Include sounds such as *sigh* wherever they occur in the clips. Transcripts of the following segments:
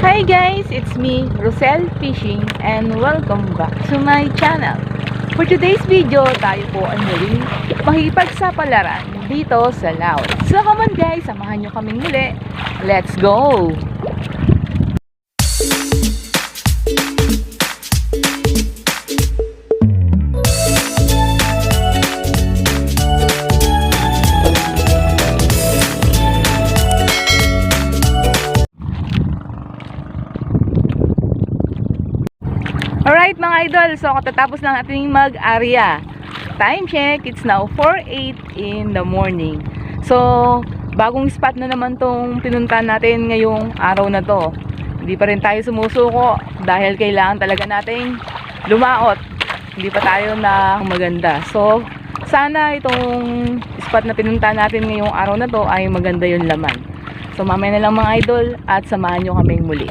Hi guys, it's me, Rosel Fishing and welcome back to my channel. For today's video, tayo po ay muling makikipagsapalaran dito sa Laos. So come on guys, samahan nyo kaming muli. Let's go! Idol, so katatapos lang natin mag-area. Time check, it's now 4.08 in the morning. So, bagong spot na naman tong pinuntahan natin ngayong araw na to. Hindi pa rin tayo sumusuko dahil kailangan talaga nating lumaot. Hindi pa tayo na maganda. So, sana itong spot na pinuntahan natin ngayong araw na to ay maganda yung laman. So, mamaya na lang mga idol at samahan nyo kaming muli.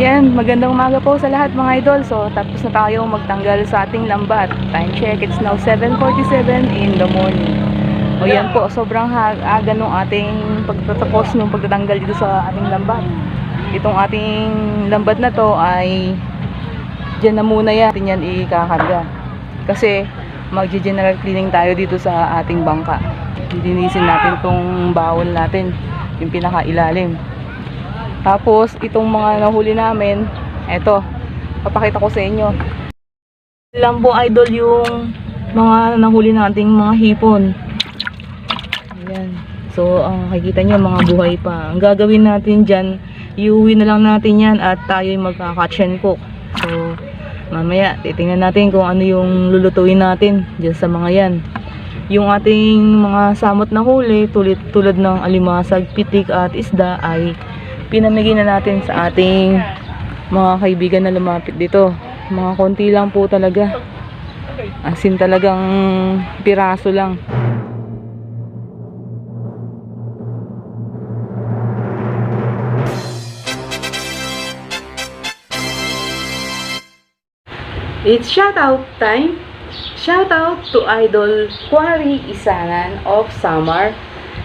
Yan, magandang umaga po sa lahat mga idol. So, tapos na tayo magtanggal sa ating lambat. Time check, it's now 7.47 in the morning. O yan po, sobrang aga nung ating pagtatapos nung pagtatanggal dito sa ating lambat. Itong ating lambat na to ay dyan na muna yan, natin yan ikakarga. Kasi magje-general cleaning tayo dito sa ating bangka. Linisin natin tong bawol natin, yung pinakailalim. Tapos, itong mga nahuli namin, eto, papakita ko sa inyo. Lang po idol yung mga nahuli nating mga hipon. Ayan. So, ang makikita nyo, mga buhay pa. Ang gagawin natin dyan, iuwi na lang natin yan at tayo'y magka-catch and cook. So, mamaya, titingnan natin kung ano yung lulutuin natin dyan sa mga yan. Yung ating mga samot na huli, tulad, tulad ng alimasag, pitik at isda ay pinamigay na natin sa ating mga kaibigan na lumapit dito. Mga konti lang po talaga. Asin talagang piraso lang. It's shoutout time. Shoutout to Idol Quarry Isanan of Samar.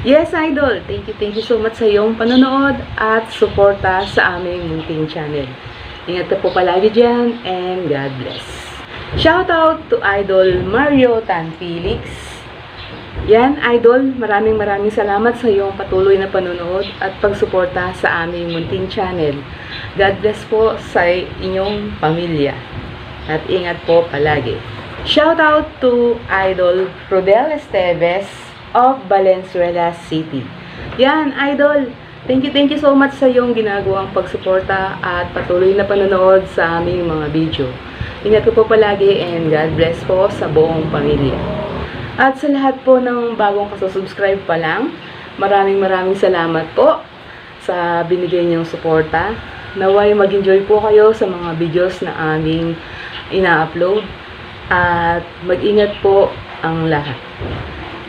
Yes, Idol. Thank you, thank you so much sa iyong panonood at suporta sa aming munting channel. Ingat ka po palagi dyan and God bless. Shoutout to Idol Mario Tan Felix. Yan, Idol, maraming maraming salamat sa iyong patuloy na panonood at pagsuporta sa aming munting channel. God bless po sa inyong pamilya. At ingat po palagi. Shoutout to Idol Rodel Esteves of Valenzuela City. Yan, Idol. Thank you, thank you so much sa iyong ginagawang pagsuporta at patuloy na panonood sa aming mga video. Ingat ko po palagi and God bless po sa buong pamilya. At sa lahat po ng bagong kasusubscribe pa lang, maraming maraming salamat po sa binigay niyong suporta. Naway mag-enjoy po kayo sa mga videos na aming ina-upload at mag-ingat po ang lahat.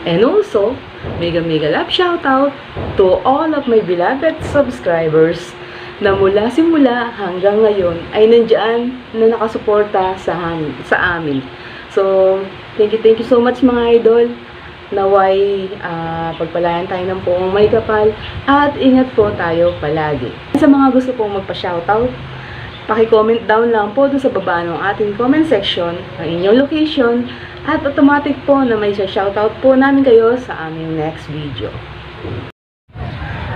And also, mega mega love shoutout to all of my beloved subscribers na mula simula hanggang ngayon ay nandiyan na nakasuporta sa, sa amin. So, thank you, thank you so much mga idol. Naway, ah, pagpalayan tayo ng poong may kapal at ingat po tayo palagi. Sa mga gusto pong magpa-shoutout, Paki-comment down lang po doon sa baba ng ating comment section ang inyong location at automatic po na may shoutout po namin kayo sa aming next video.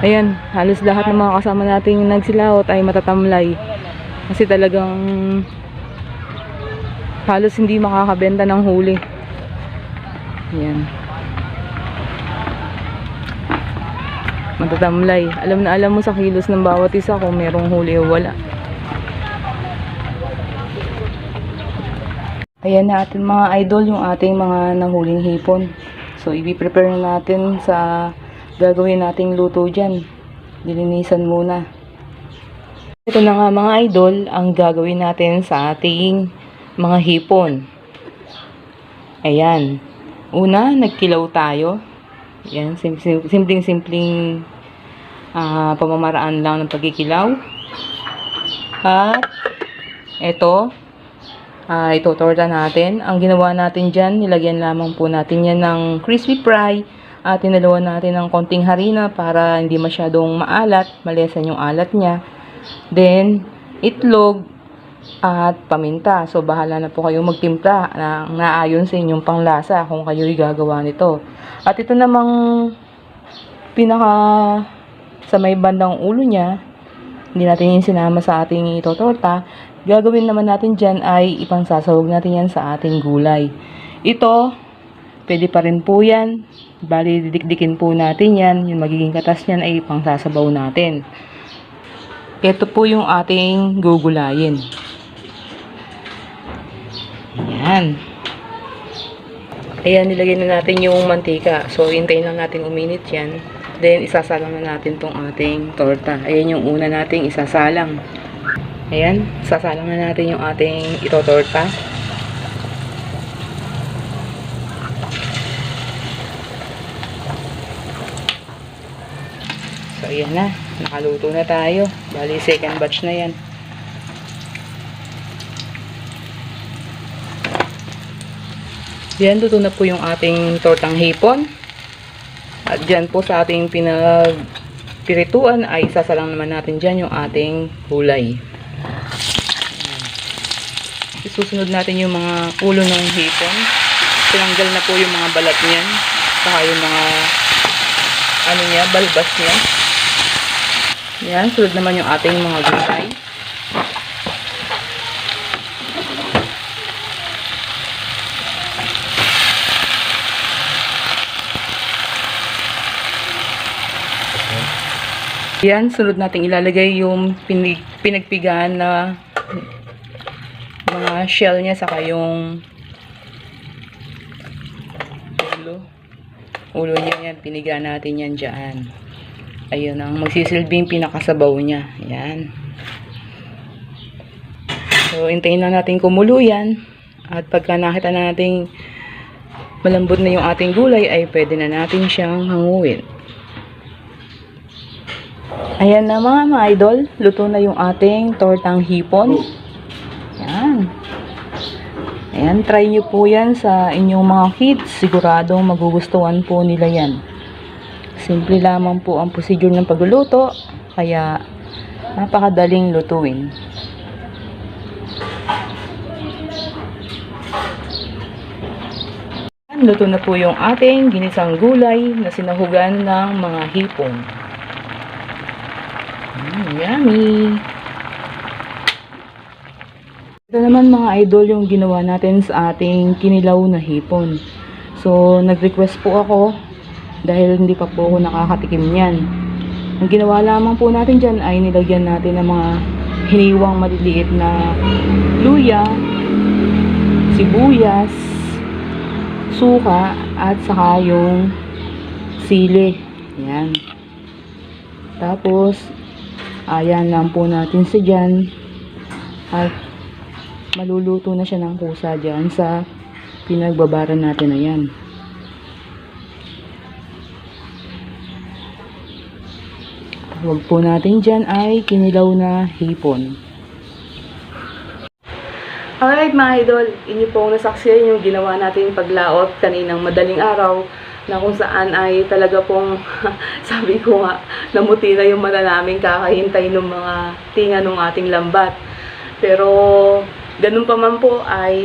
Ayan, halos lahat ng mga kasama nating nagsilawot ay matatamlay. Kasi talagang halos hindi makakabenta ng huli. Ayan. Matatamlay. Alam na alam mo sa kilos ng bawat isa kung merong huli o wala. Ayan na ating mga idol yung ating mga nahuling hipon. So, i-prepare na natin sa gagawin nating luto dyan. Dilinisan muna. Ito na nga mga idol ang gagawin natin sa ating mga hipon. Ayan. Una, nagkilaw tayo. Ayan, sim- sim- simpleng-simpleng ah, pamamaraan lang ng pagkikilaw. At, ito, ah itutorta natin. Ang ginawa natin dyan, nilagyan lamang po natin yan ng crispy fry At tinaluan natin ng konting harina para hindi masyadong maalat, malesan yung alat niya. Then, itlog at paminta. So, bahala na po kayo magtimpla na naayon sa inyong panglasa kung kayo'y gagawa nito. At ito namang pinaka sa may bandang ulo niya, hindi natin yung sinama sa ating itotorta. Gagawin naman natin dyan ay ipangsasawag natin yan sa ating gulay. Ito, pwede pa rin po yan. Bali, didikdikin po natin yan. Yung magiging katas niyan ay pangsasabaw natin. Ito po yung ating gugulayin. Yan. Ayan, nilagay na natin yung mantika. So, hintayin lang natin uminit yan. Then, isasalang na natin tong ating torta. Ayan yung una nating isasalang. Ayan, sasalang na natin yung ating itotorta. So, ayan na. Nakaluto na tayo. Bali, second batch na yan. Yan, luto na po yung ating tortang hipon. At dyan po sa ating pinagpirituan ay sasalang naman natin dyan yung ating gulay. Isusunod natin yung mga ulo ng hipon. Tinanggal na po yung mga balat niyan. Saka yung mga ano niya, balbas niya. Yan, sunod naman yung ating mga gulay. Yan, sunod nating ilalagay yung pinig, pinagpigahan na shell niya saka yung ulo. Ulo niya yan, piniga natin yan dyan. Ayun ang magsisilbing pinakasabaw niya. Yan. So, hintayin na natin kumulo yan. At pagka nakita na nating malambot na yung ating gulay, ay pwede na natin siyang hanguin. Ayan na mga mga idol, luto na yung ating tortang hipon. Yan. Ayan, try nyo po yan sa inyong mga kids. Siguradong magugustuhan po nila yan. Simple lamang po ang procedure ng pagluluto, kaya napakadaling lutuin. Ayan, Luto na po yung ating ginisang gulay na sinahugan ng mga hipon. Mm, yummy! Ito naman mga idol yung ginawa natin sa ating kinilaw na hipon. So, nag-request po ako dahil hindi pa po ako nakakatikim niyan. Ang ginawa lamang po natin dyan ay nilagyan natin ng mga hiniwang maliliit na luya, sibuyas, suka, at saka yung sili. Yan. Tapos, ayan lang po natin sa dyan. At maluluto na siya ng kusa dyan sa pinagbabaran natin na yan. Huwag po natin dyan ay kinilaw na hipon. Alright mga idol, inyo pong nasaksiyan yung ginawa natin paglaot kaninang madaling araw na kung saan ay talaga pong, *laughs* sabi ko nga, namuti na yung mata kakahintay ng mga tinga ng ating lambat. Pero, ganun pa man po ay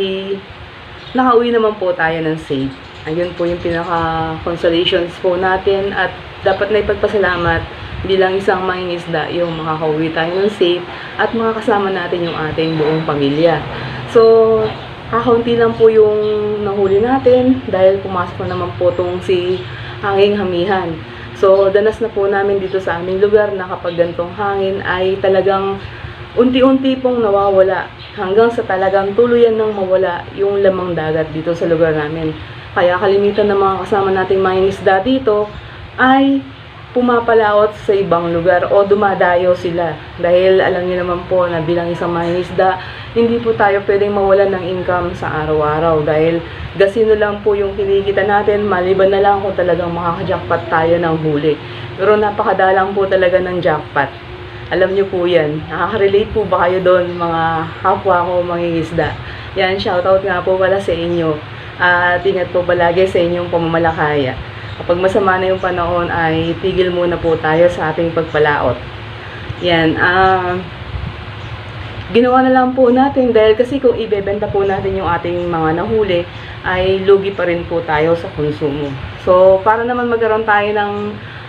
nakauwi naman po tayo ng safe. Ayun po yung pinaka-consolations po natin at dapat na ipagpasalamat bilang isang mangingisda yung makakauwi tayo ng safe at makakasama natin yung ating buong pamilya. So, kakaunti lang po yung nahuli natin dahil pumasok na naman po tong si hanging hamihan. So, danas na po namin dito sa aming lugar na kapag gantong hangin ay talagang unti-unti pong nawawala hanggang sa talagang tuluyan nang mawala yung lamang dagat dito sa lugar namin. Kaya kalimitan ng mga kasama nating mga isda dito ay pumapalaot sa ibang lugar o dumadayo sila. Dahil alam niyo naman po na bilang isang mangingisda, hindi po tayo pwedeng mawalan ng income sa araw-araw dahil gasino lang po yung kinikita natin, maliban na lang kung talagang makakajackpot tayo ng huli. Pero napakadalang po talaga ng jackpot. Alam niyo po yan. Nakaka-relate po ba kayo doon mga kapwa ko mangingisda? Yan, shoutout nga po pala sa inyo. At ingat po palagi sa inyong pamamalakaya. kapag masama na yung panahon ay tigil muna po tayo sa ating pagpalaot. Yan, ah, ginawa na lang po natin dahil kasi kung ibebenta po natin yung ating mga nahuli ay lugi pa rin po tayo sa konsumo. So, para naman magkaroon tayo ng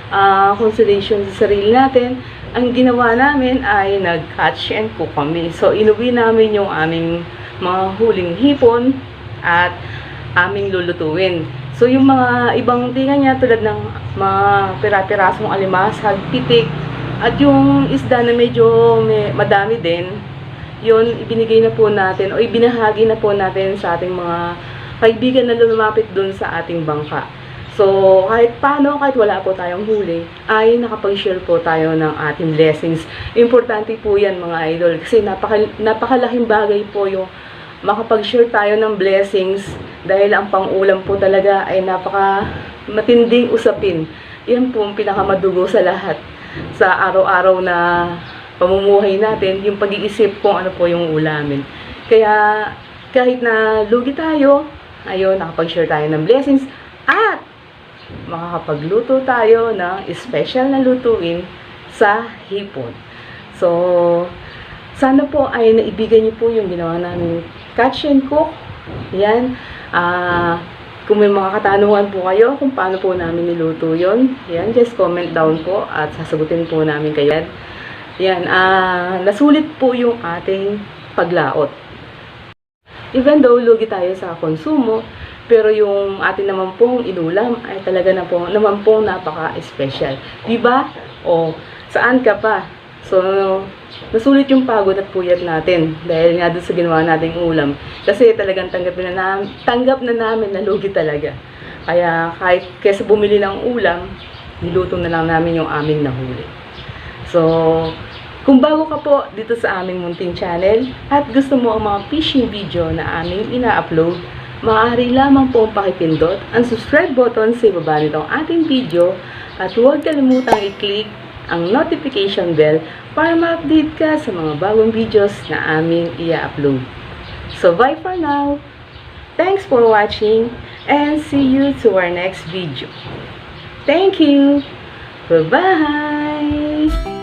ah, consolation sa sarili natin, ang ginawa namin ay nag-catch and cook kami. So, inuwi namin yung aming mga huling hipon at aming lulutuin. So, yung mga ibang tinga niya tulad ng mga pira-pirasong alimasag, pitik, at yung isda na medyo may, madami din, yun, ibinigay na po natin o ibinahagi na po natin sa ating mga kaibigan na lumapit dun sa ating bangka. So, kahit paano, kahit wala po tayong huli, ay nakapag-share po tayo ng ating blessings. Importante po yan mga idol kasi napaka, napakalaking bagay po yung makapag-share tayo ng blessings dahil ang pang-ulam po talaga ay napaka matinding usapin. Yan po ang pinakamadugo sa lahat sa araw-araw na pamumuhay natin, yung pag-iisip kung ano po yung ulamin. Kaya kahit na lugi tayo, ayun, nakapag-share tayo ng blessings at makakapagluto tayo ng special na lutuin sa hipon. So, sana po ay naibigan niyo po yung ginawa namin catch and cook. Yan. Ah, kung may mga katanungan po kayo kung paano po namin niluto yon, yan, just comment down po at sasagutin po namin kayo. Yan, ah, nasulit po yung ating paglaot. Even though lugi tayo sa konsumo, pero yung atin naman pong inulam ay talaga na po, naman pong napaka-special. Diba? O, saan ka pa? So, nasulit yung pagod at puyat natin dahil nga doon sa ginawa nating ulam. Kasi talagang tanggap na, namin, tanggap na namin na lugi talaga. Kaya kahit kesa bumili ng ulam, niluto na lang namin yung aming nahuli. So, kung bago ka po dito sa aming munting channel at gusto mo ang mga fishing video na aming ina-upload, maaari lamang po pakipindot ang subscribe button sa ibaba nitong ating video at huwag kalimutang i-click ang notification bell para ma-update ka sa mga bagong videos na aming i-upload. So, bye for now! Thanks for watching and see you to our next video. Thank you! Bye-bye!